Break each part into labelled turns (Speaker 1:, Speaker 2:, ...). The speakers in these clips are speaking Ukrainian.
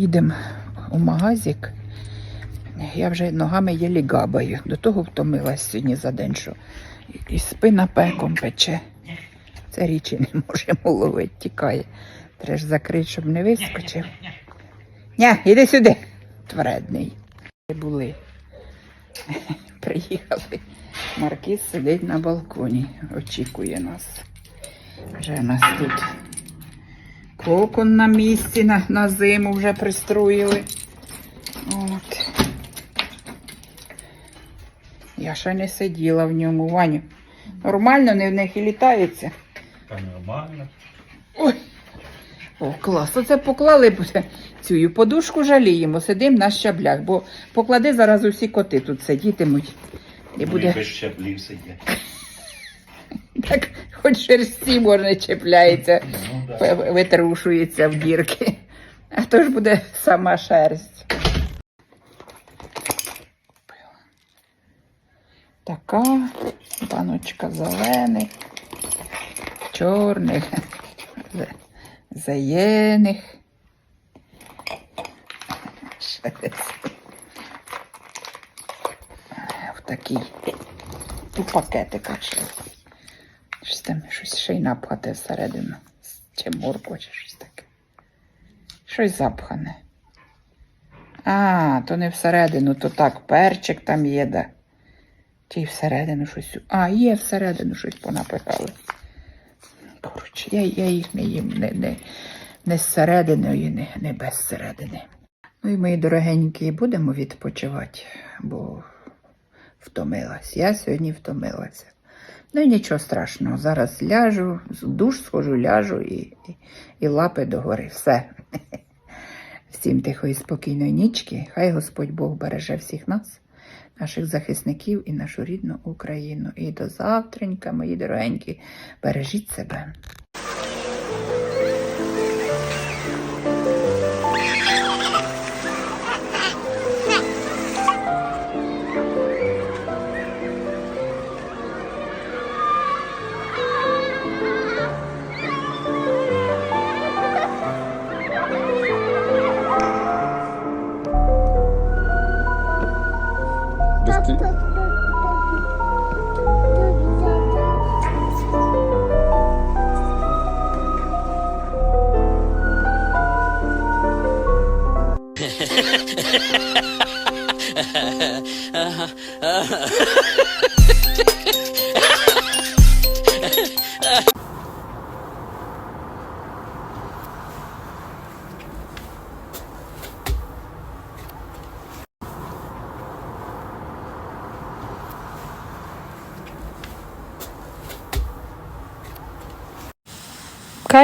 Speaker 1: Їдемо у магазик. Я вже ногами єлі габаю. До того втомилась сьогодні за день, що і спина пеком пече. Це річі не можемо ловити, тікає. Треба ж закрити, щоб не вискочив. Ня, іди сюди, твередний. Були. Приїхали. Маркіз сидить на балконі, очікує нас. Вже нас тут кокон на місці, на, на зиму вже пристроїли. От. Я ще не сиділа в ньому, Ваню. Нормально, не в них і літаються.
Speaker 2: Та нормально.
Speaker 1: Ой. О, клас. Оце поклали цю подушку жаліємо, сидимо на щаблях, бо поклади зараз усі коти тут сидітимуть. І
Speaker 2: буде без щаблів сидять.
Speaker 1: Так, хоч шерсті можна чіпляється,
Speaker 2: Ну,
Speaker 1: витрушується в дірки. А то ж буде сама шерсть. Така баночка зелених, чорних, десь. В такий у пакетиках. Щось там щось ще й напхати всередину. Чи морква, чи щось таке. Щось запхане. А, то не всередину, то так, перчик там є, да. Чи всередину щось. А, є всередину щось понапихали. Коротше, я, я їх не їм не, не, не зсередини не, не без. Ну і мої дорогенькі, будемо відпочивати, бо втомилась. Я сьогодні втомилася. Ну і нічого страшного. Зараз ляжу, в душ схожу, ляжу і, і, і лапи догори. Все. Всім тихої, спокійної нічки. Хай Господь Бог береже всіх нас, наших захисників і нашу рідну Україну. І до завтренька, мої дорогенькі, бережіть себе.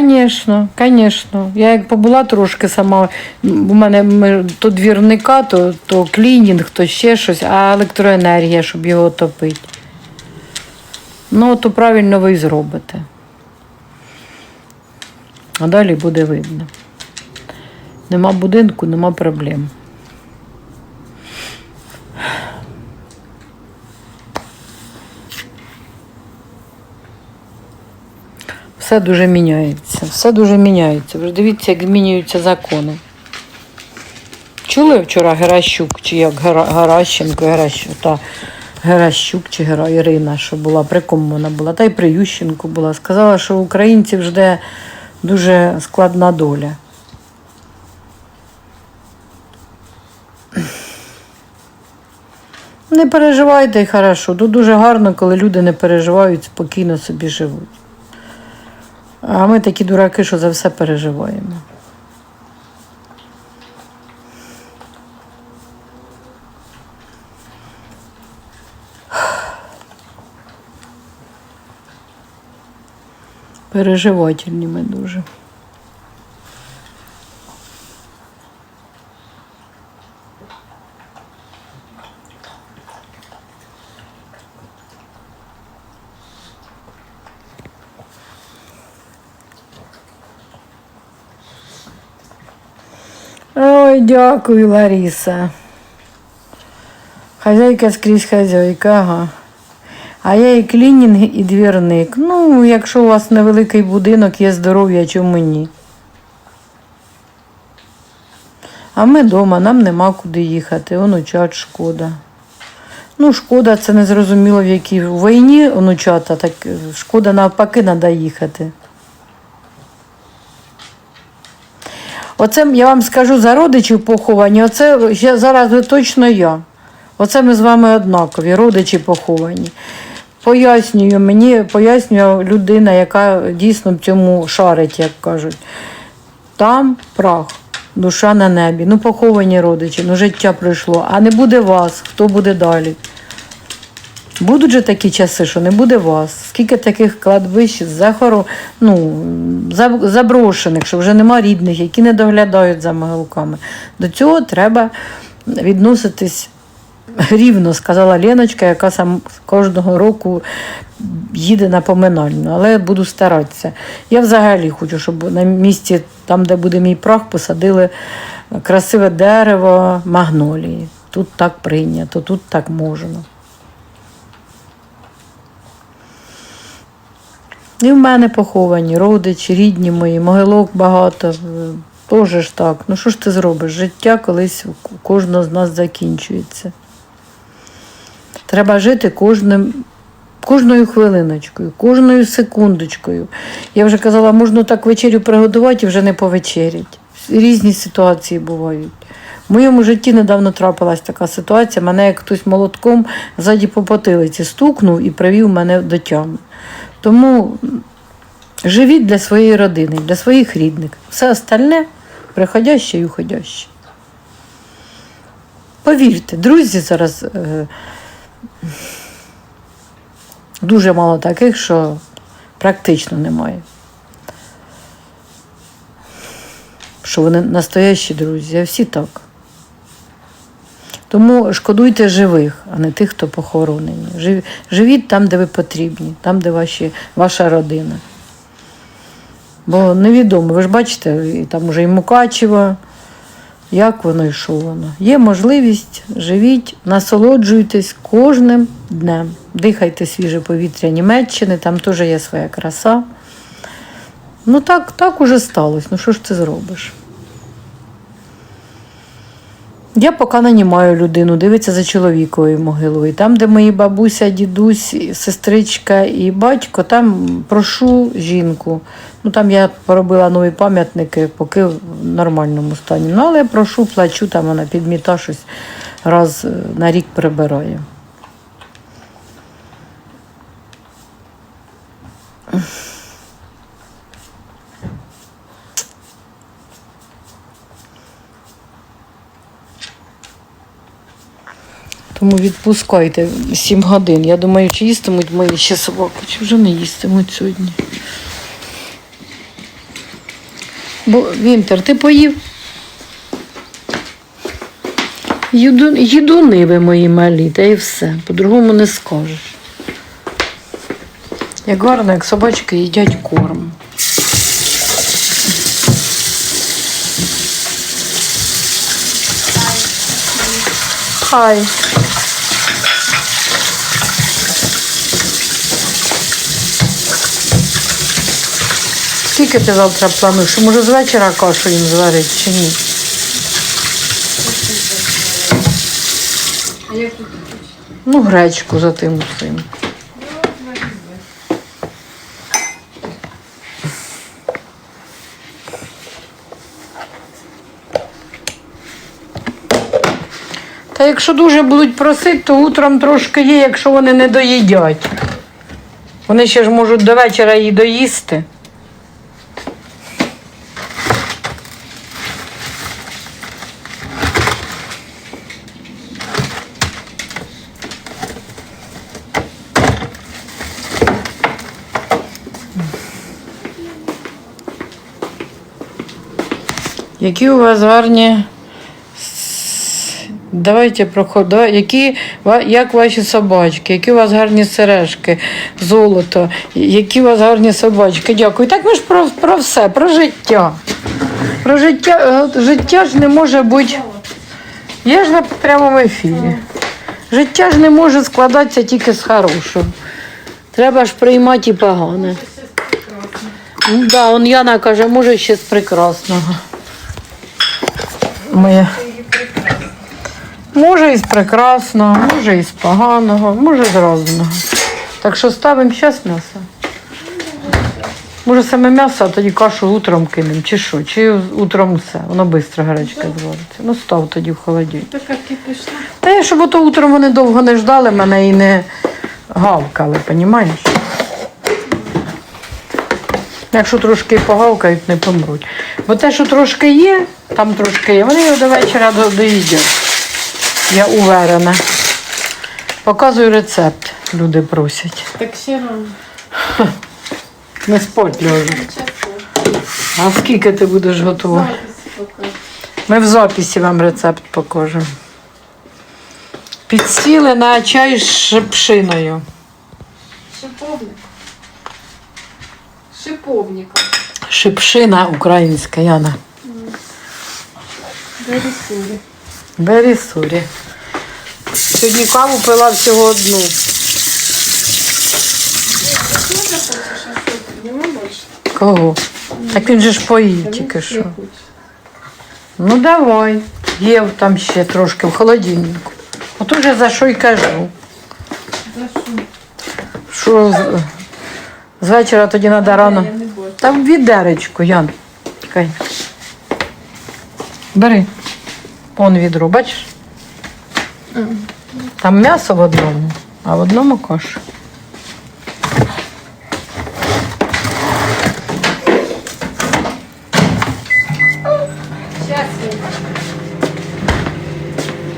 Speaker 3: Звісно, звісно. Я як побула трошки сама, у мене то двірника, то, то клінінг, то ще щось, а електроенергія, щоб його топити. Ну, то правильно ви і зробите. А далі буде видно. Нема будинку, нема проблем. Все дуже міняється. Все дуже міняється. Ви ж дивіться, як змінюються закони. Чули вчора Геращук, чи як Гера, Геращенко, Геращук, та Геращук чи Гера Ірина, що була, при кому вона була, та й при Ющенку була. Сказала, що українців жде дуже складна доля. Не переживайте і хорошо. Тут дуже гарно, коли люди не переживають, спокійно собі живуть. А ми такі дураки, що за все переживаємо. Переживательні ми дуже. Ой, дякую, Лариса. Хазяйка скрізь хазяйка, ага. А я і клінінг, і двірник. Ну, якщо у вас невеликий будинок, є здоров'я, чому ні? А ми вдома, нам нема куди їхати. Онучат шкода. Ну, шкода, це не зрозуміло, в якій війні онучата, так шкода навпаки треба їхати. Оце я вам скажу за родичів поховані, оце зараз ви точно я. Оце ми з вами однакові, родичі поховані. Пояснюю, мені пояснює людина, яка дійсно в цьому шарить, як кажуть. Там прах, душа на небі. Ну, поховані родичі, ну життя пройшло. А не буде вас, хто буде далі? Будуть же такі часи, що не буде вас. Скільки таких кладбищ захоро, ну, заброшених, що вже нема рідних, які не доглядають за могилками. До цього треба відноситись рівно, сказала Леночка, яка сам кожного року їде на поминальну, але буду старатися. Я взагалі хочу, щоб на місці, там, де буде мій прах, посадили красиве дерево магнолії. Тут так прийнято, тут так можна. І в мене поховані, родичі, рідні мої, могилок багато. Теж ж так. Ну що ж ти зробиш? Життя колись у кожного з нас закінчується. Треба жити кожним, кожною хвилиночкою, кожною секундочкою. Я вже казала, можна так вечерю приготувати і вже не повечерять. Різні ситуації бувають. В моєму житті недавно трапилась така ситуація. Мене як хтось молотком ззаді по потилиці стукнув і привів мене до тями. Тому живіть для своєї родини, для своїх рідних. Все остальне приходяще і уходяще. Повірте, друзі зараз е, дуже мало таких, що практично немає. Що вони настоящі друзі, а всі так. Тому шкодуйте живих, а не тих, хто похоронені. Живіть там, де ви потрібні, там, де ваші, ваша родина. Бо невідомо, ви ж бачите, там уже і Мукачево, як воно і що воно. Є можливість, живіть, насолоджуйтесь кожним днем. Дихайте свіже повітря Німеччини, там теж є своя краса. Ну так, так уже сталося. Ну що ж ти зробиш? Я поки нанімаю людину, дивиться за чоловіковою могилою. Там, де мої бабуся, дідусь, сестричка і батько, там прошу жінку. Ну там я поробила нові пам'ятники, поки в нормальному стані. Ну, але прошу, плачу, там вона підміта щось раз е, на рік прибирає. Тому відпускайте 7 годин. Я думаю, чи їстимуть мої ще собаки, чи вже не їстимуть сьогодні. Бо Вінтер, ти поїв? Їду, їдуни ви мої малі, та і все. По-другому не скажеш. Як гарно, як собачки їдять корм. Хай. Скільки ти завтра плануєш? Може з вечора кашу їм зварити чи ні? Ну, гречку за тим усім. Та якщо дуже будуть просити, то утром трошки є, якщо вони не доїдять. Вони ще ж можуть до вечора її доїсти. Які у вас гарні. Давайте проходимо. Які, як ваші собачки, які у вас гарні сережки, золото, які у вас гарні собачки. Дякую. Так ми ж про, про все, про життя. Про життя. е, Життя ж не може бути. Я ж на прямому ефірі. Життя ж не може складатися тільки з хорошого. Треба ж приймати і погане. Да, он Яна каже, може ще з прекрасного. Моє. Може із прекрасного, може із поганого, може з розного. Так що ставимо зараз м'ясо. Може саме м'ясо, а тоді кашу утром кинемо, чи що? Чи утром все, воно швидко гарячка звариться. Ну став тоді в холодильник.
Speaker 4: Така кипішна.
Speaker 3: Та я, щоб ото утром вони довго не ждали мене і не гавкали, розумієш? Якщо трошки і погавкають, не помруть. Бо те, що трошки є, там трошки є, вони його до вечора до- доїдять. Я уверена. Показую рецепт, люди просять.
Speaker 4: Так ще рано.
Speaker 3: Не спать.
Speaker 4: Чесно.
Speaker 3: А скільки ти будеш готувати? Ми в записі вам рецепт покажемо. Підсіли на чай з шипшиною.
Speaker 4: Шиповник. Шиповника.
Speaker 3: Шипшина українська, Яна.
Speaker 4: Бересурі.
Speaker 3: Бері сурі. Сьогодні каву пила всього одну. Кого? Так він же ж поїв тільки що. Ну давай. Є там ще трошки в холодильнику. От уже за що й кажу.
Speaker 4: Що?
Speaker 3: З, вечора тоді треба рано. Там відеречку, Ян. Чекай. Бери. Вон відро, бачиш? Там м'ясо в одному, а в одному каша.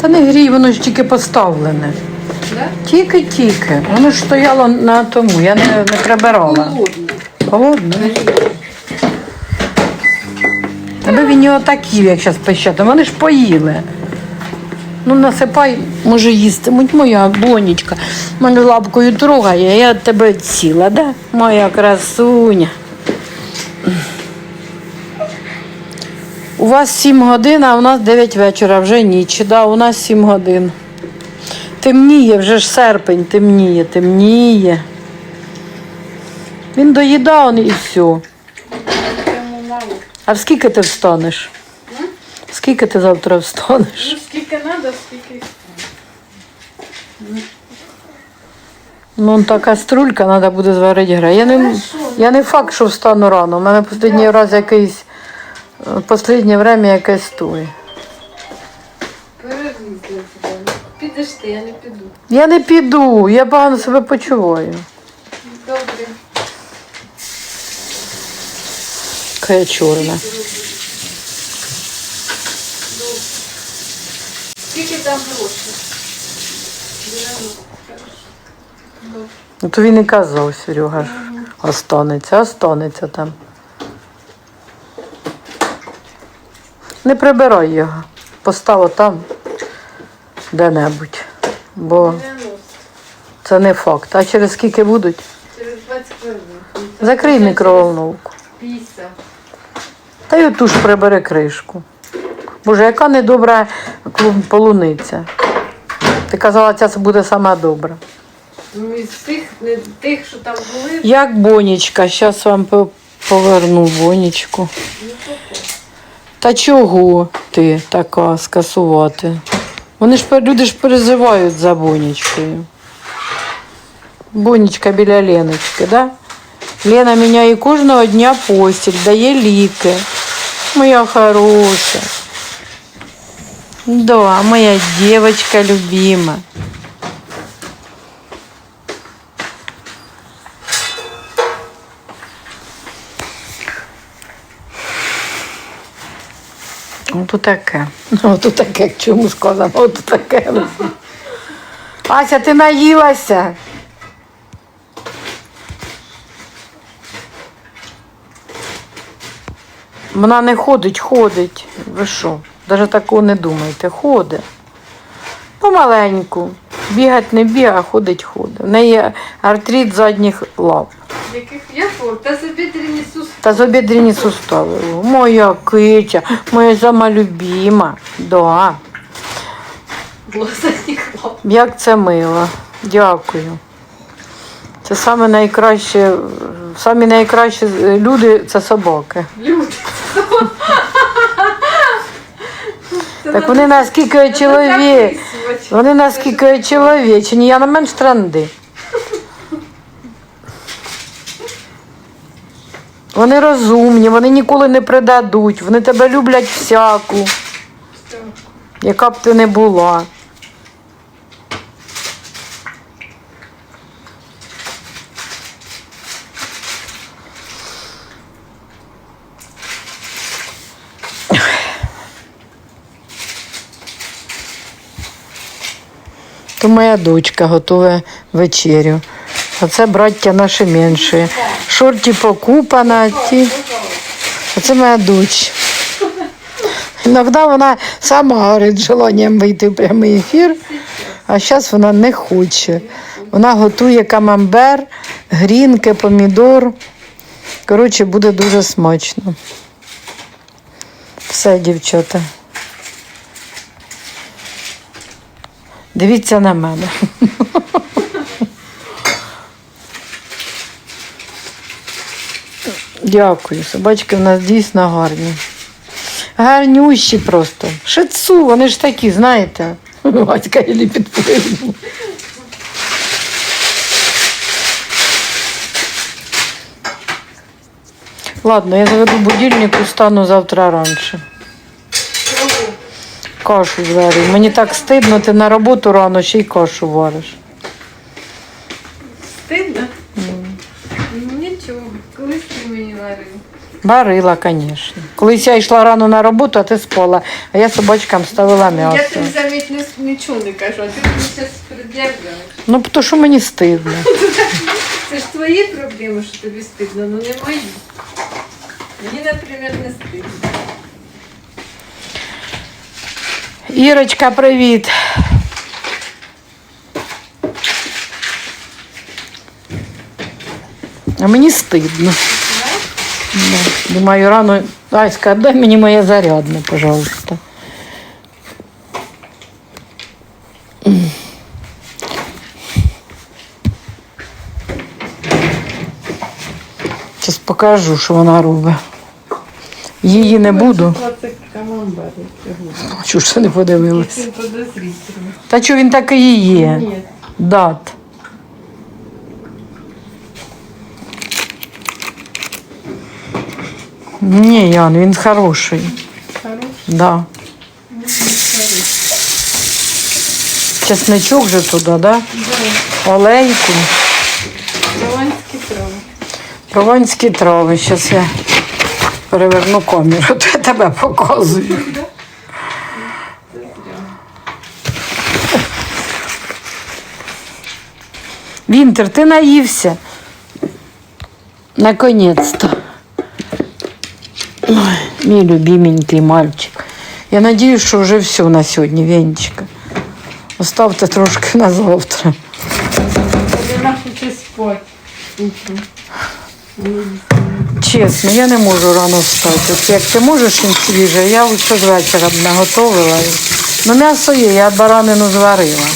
Speaker 3: Та не грій, воно ж тільки поставлене. Тільки-тільки. Воно ж стояло на тому, я не, не прибирала.
Speaker 4: Холодно.
Speaker 3: Холодно. Аби він його так як зараз пищати. Вони ж поїли. Ну, насипай, може, їстимуть моя бонечка. Мене лапкою трогає, я тебе ціла, да? Моя красуня. У вас 7 годин, а у нас 9 вечора, вже ніч. Да, у нас 7 годин. Темніє, вже ж серпень, темніє, темніє. Він доїдав і все. А в скільки ти встанеш? Скільки ти завтра встанеш?
Speaker 4: Ну, скільки треба, скільки.
Speaker 3: Ну, он та каструлька, треба буде зварити гра. Я не, я не факт, що встану рано. У мене останній раз якийсь, е, останнє время якесь той.
Speaker 4: Перерізли тебе. Підеш ти, я не піду.
Speaker 3: Я не піду, я погано себе почуваю. Яка я чорна.
Speaker 4: Скільки там грошей? 90.
Speaker 3: Ну то він і казав, Серега, ж останеться, останеться там. Не прибирай його. Постав там де-небудь. Бо це не факт. А через скільки будуть?
Speaker 4: Через 20 хвилин.
Speaker 3: Закрий мікроволновку.
Speaker 4: 50.
Speaker 3: Та й оту ж прибери кришку. Боже, яка недобра полуниця. Ти казала, ця буде сама добра.
Speaker 4: Ну, із тих, не тих, що там були,
Speaker 3: Як бонічка, зараз вам поверну бонічку.
Speaker 4: ну
Speaker 3: Та чого ти така скасувати? Вони ж люди ж переживають за бонічкою. Бонічка біля Леночки, да? Лена міняє кожного дня постіль, дає ліки. Моя хороша. Да, моя девочка любима. Ото таке. Ото таке, чому сказано, ото таке. Ася, ти наїлася. Вона не ходить, ходить. Ви що? Навіть такого не думайте. Ходить. Помаленьку. Бігать не бігає, а ходить, ходить. В неї артрит задніх лап.
Speaker 4: яких я фор, та собі трінісу
Speaker 3: Та забедрені сустави. Моя киця, моя сама любима. Да. Як це мило. Дякую. Це саме найкраще, самі найкращі люди це собаки.
Speaker 4: Люди.
Speaker 3: Так вони наскільки чоловік. Вони наскільки чоловічні, я на менш тренди. Вони розумні, вони ніколи не предадуть, вони тебе люблять всяку, яка б ти не була. То моя дочка готує вечерю. А це браття наші менші. Шорті покупана, ті. А це моя дочь. Іноді вона сама говорить желанням вийти в прямий ефір, а зараз вона не хоче. Вона готує камамбер, грінки, помідор. Коротше, буде дуже смачно. Все, дівчата. Дивіться на мене. Дякую. Собачки в нас дійсно гарні. Гарнющі просто. Шицу, вони ж такі, знаєте. Батька Ілі підпливу. Ладно, я заведу будильник і стану завтра раніше. Кашу зварю. Мені так стидно, ти на роботу рано ще й кашу вариш.
Speaker 4: Стидно? Ну нічого, колись ти мені варив.
Speaker 3: Варила, звісно. Колись я йшла рано на роботу, а ти спала, а я собачкам ставила
Speaker 4: Я
Speaker 3: м'ясо.
Speaker 4: тобі заміть нічого не кажу, а ти мені зараз пред'являєш.
Speaker 3: Ну, тому що мені стидно.
Speaker 4: Це ж твої проблеми, що тобі стидно, ну не мої. Мені, наприклад, не стидно.
Speaker 3: Ірочка, привіт. А мені стидно. Да. Думаю, рано. Аська, дай мені моє зарядне, пожалуйста. Зараз покажу, що вона робить. Її не буду. Чого ж це не подивилась? Та що він такий і є? Дат. Ні, Ян, він хороший.
Speaker 4: Хороший.
Speaker 3: Да. Чесничок же туди, да? Олейку.
Speaker 4: Прованські трави.
Speaker 3: Прованські трави. Зараз я переверну камеру, то я тебе показую. Вінтер, ти наївся. Наконець-то. Ой, мій любименький мальчик. Я надіюсь, що вже все на сьогодні, Венечка. Оставте трошки на завтра.
Speaker 4: Вона хоче спати.
Speaker 3: Чесно, я не можу рано встати. От як ти можеш їм свіже, я лише з вечора б наготовила. Ну, м'ясо є, я баранину зварила.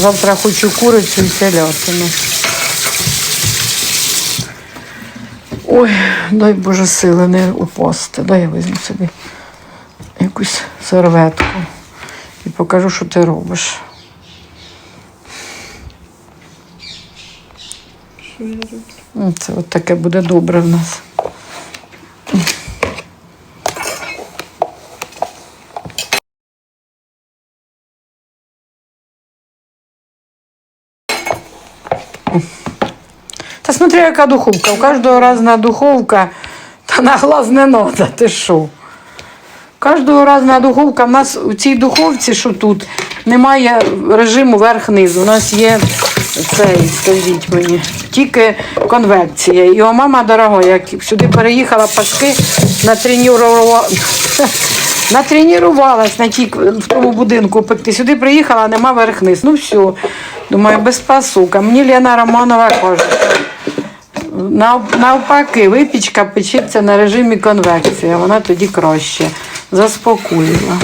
Speaker 3: Завтра хочу курицю і телятину. Ой, дай Боже сили не упасти. Дай я візьму собі якусь серветку і покажу, що ти робиш.
Speaker 4: Що я роблю?
Speaker 3: Це от таке буде добре в нас. Та смотри, яка духовка. У кожного різна духовка, та на глаз не треба, ти що? Кожного різна духовка. У нас у цій духовці, що тут, немає режиму верх-низ. У нас є цей, скажіть мені, тільки конвекція. І о, мама дорога, як сюди переїхала паски, натренувала. Натренувалась на тій, в тому будинку пекти. Сюди приїхала, а нема верх-низ. Ну все. Думаю, без пасука. Мені Лена Романова каже, Навпаки, випічка печеться на режимі конвекції, вона тоді краще. Заспокоїла.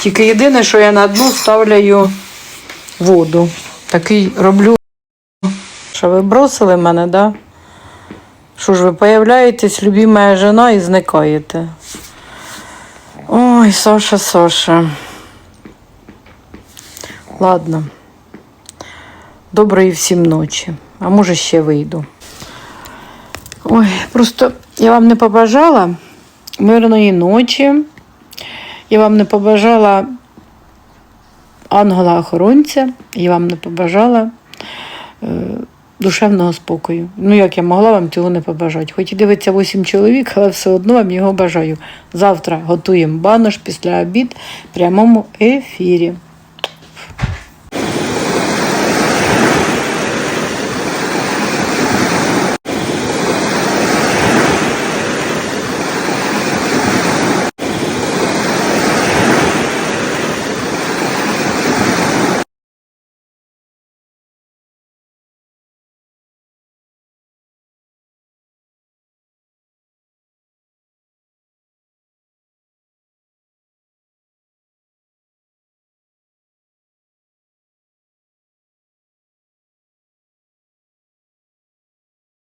Speaker 3: Тільки єдине, що я на дно ставляю воду. Такий роблю. Що ви бросили мене, да? Що ж ви появляєтесь, любима жена, і зникаєте. Ой, Соша, Соша. Ладно. Доброї всім ночі. А може ще вийду. Ой, просто я вам не побажала мирної ночі. Я вам не побажала ангела-охоронця, і вам не побажала е, душевного спокою. Ну, як я могла вам цього не побажати. Хоч і дивиться 8 чоловік, але все одно вам його бажаю. Завтра готуємо банош після обід в прямому ефірі.